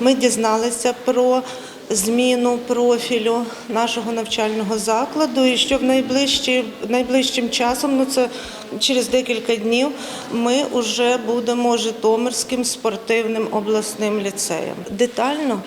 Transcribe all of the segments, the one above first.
Ми дізналися про зміну профілю нашого навчального закладу, і що в найближчі, найближчим часом, ну це через декілька днів, ми вже будемо Житомирським спортивним обласним ліцеєм. Детально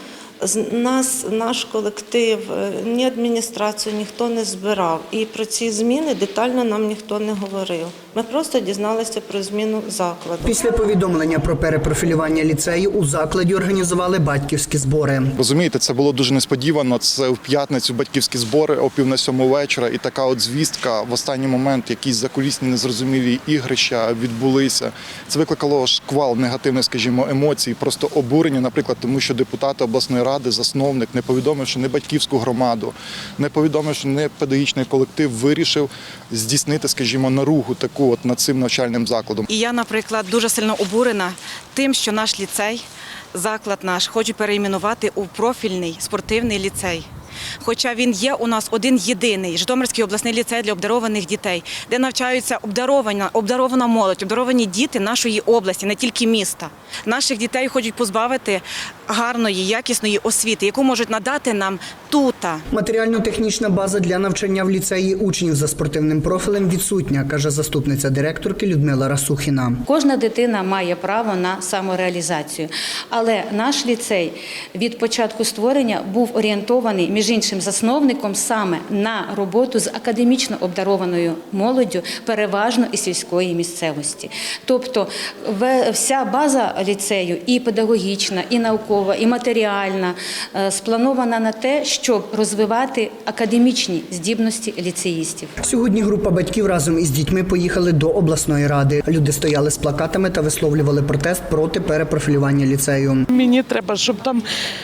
нас, наш колектив, е, ні адміністрацію ніхто не збирав. І про ці зміни детально нам ніхто не говорив. Ми просто дізналися про зміну закладу. Після повідомлення про перепрофілювання ліцею у закладі організували батьківські збори. Розумієте, це було дуже несподівано. Це в п'ятницю батьківські збори о пів на сьому вечора, і така от звістка в останній момент, якісь закулісні незрозумілі ігрища відбулися. Це викликало шквал негативних, скажімо, емоцій, просто обурення, наприклад, тому що депутати обласної ради, засновник, не повідомивши не батьківську громаду, не повідомивши не педагогічний колектив, вирішив здійснити, скажімо, наругу таку от над цим навчальним закладом. І я, наприклад, дуже сильно обурена тим, що наш ліцей, заклад наш, хочу переіменувати у профільний спортивний ліцей. Хоча він є у нас один єдиний Житомирський обласний ліцей для обдарованих дітей, де навчаються обдарована, обдарована молодь, обдаровані діти нашої області, не тільки міста. Наших дітей хочуть позбавити гарної, якісної освіти, яку можуть надати нам тута. Матеріально-технічна база для навчання в ліцеї учнів за спортивним профілем відсутня, каже заступниця директорки Людмила Расухіна. Кожна дитина має право на самореалізацію. Але наш ліцей від початку створення був орієнтований між іншим засновником саме на роботу з академічно обдарованою молоддю, переважно із сільської місцевості. Тобто вся база ліцею, і педагогічна, і наукова, і матеріальна, е, спланована на те, щоб розвивати академічні здібності ліцеїстів. Сьогодні група батьків разом із дітьми поїхали до обласної ради. Люди стояли з плакатами та висловлювали протест проти перепрофілювання ліцею. Мені треба, щоб там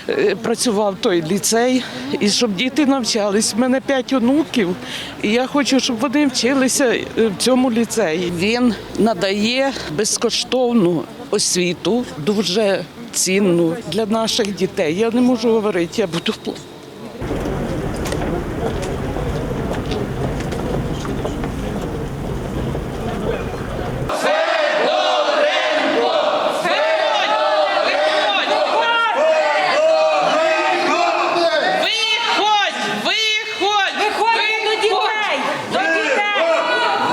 е, працював той ліцей і щоб діти навчались. У мене п'ять онуків, і я хочу, щоб вони вчилися е, в цьому ліцеї. Він надає безкоштовну освіту, дуже цінну для наших дітей. Я не можу говорити, я буду плакати. Виходь! Виходь! Виходь до дітей! До дітей!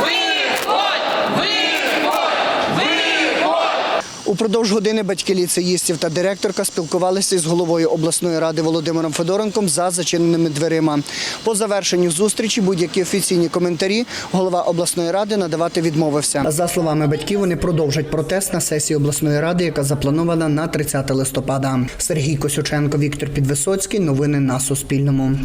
Виходь! Виходь! Виходь! Упродовж години батьки ліцеїстів та директорка спілкувалися із головою обласної ради Володимиром Федоренком за зачиненими дверима. По завершенню зустрічі будь-які офіційні коментарі голова обласної ради надавати відмовився. За словами батьків, вони продовжать протест на сесії обласної ради, яка запланована на 30 листопада. Сергій Косюченко, Віктор Підвисоцький. Новини на Суспільному.